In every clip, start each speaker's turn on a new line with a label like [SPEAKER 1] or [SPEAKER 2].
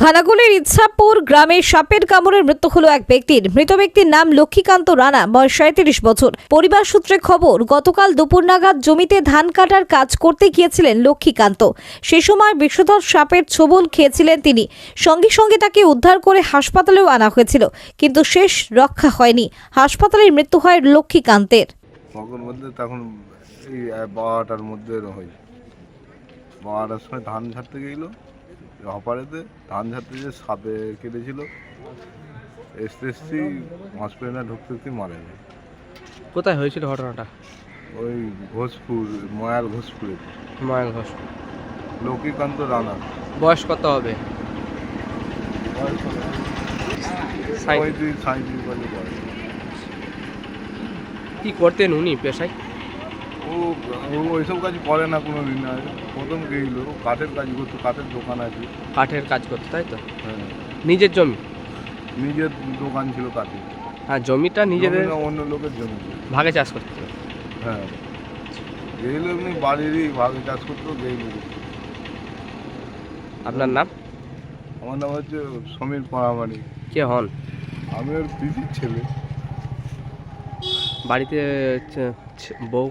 [SPEAKER 1] খানাকুলের ইচ্ছাপুর গ্রামে সাপের কামড়ের মৃত্যু হলো এক ব্যক্তির। মৃত ব্যক্তির নাম লক্ষ্মীকান্ত রানা, বয়স সাঁত্রিশ বছর। পরিবার সূত্রে খবর, গতকাল দুপুর নাগাদ জমিতে ধান কাটার কাজ করতে গিয়েছিলেন লক্ষ্মীকান্ত। সে সময় বিষধর সাপের ছোবল খেয়েছিলেন তিনি। সঙ্গে সঙ্গে তাকে উদ্ধার করে হাসপাতালেও আনা হয়েছিল, কিন্তু শেষ রক্ষা হয়নি। হাসপাতালের মৃত্যু হয় লক্ষ্মীকান্তের।
[SPEAKER 2] সময় ধান ঝাড়তে গেছিল হপারেতে ধান ঝাড়তে যে সাপে কেটেছিল এসতে এসছি হসপিটালে ঢুকতে ঢুকতে মারা যায়।
[SPEAKER 3] কোথায় হয়েছিল ঘটনাটা?
[SPEAKER 2] ওই ঘোষপুর ময়াল ঘোষপুরে।
[SPEAKER 3] ময়াল ঘোষপুর।
[SPEAKER 2] লক্ষ্মীকান্ত রানা।
[SPEAKER 3] বয়স কত হবে? কি করতেন উনি পেশায়?
[SPEAKER 2] ও ওইসব কাজ করে না কোনো দিন আগে প্রথম গেছিল কাঠের কাজ করতো কাঠের দোকান আছে।
[SPEAKER 3] কাঠের কাজ করতে তাই তো?
[SPEAKER 2] হ্যাঁ।
[SPEAKER 3] নিজের জমি?
[SPEAKER 2] নিজের দোকান ছিল কাঠের।
[SPEAKER 3] হ্যাঁ জমিটা নিজেদের
[SPEAKER 2] অন্য লোকের জমি।
[SPEAKER 3] ভাগে চাষ করতে?
[SPEAKER 2] হ্যাঁ। গেইল এমনি বাড়িরই ভাগে চাষ করতো গেইল
[SPEAKER 3] আপনার নাম?
[SPEAKER 2] আমার নাম হচ্ছে সমীর পাড়ামারি
[SPEAKER 3] কে হন?
[SPEAKER 2] আমি ওর পিসির ছেলে।
[SPEAKER 3] বাড়িতে বউ?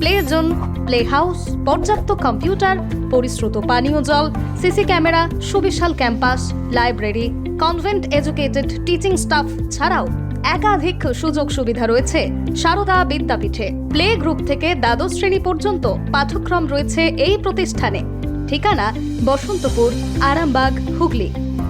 [SPEAKER 4] play zone, play house, পর্যাপ্ত কম্পিউটার, পরিশ্রুত পানীয় জল, সিসি ক্যামেরা, সুবিশাল campus, library, convent educated teaching staff ছাড়াও একাধিক সুযোগ সুবিধা রয়েছে। সারদা বিদ্যাপীঠে প্লে গ্রুপ থেকে দ্বাদশ শ্রেণি পর্যন্ত পাঠ্যক্রম রয়েছে এই প্রতিষ্ঠানে। ঠিকানা বসন্তপুর, আরামবাগ, হুগলি।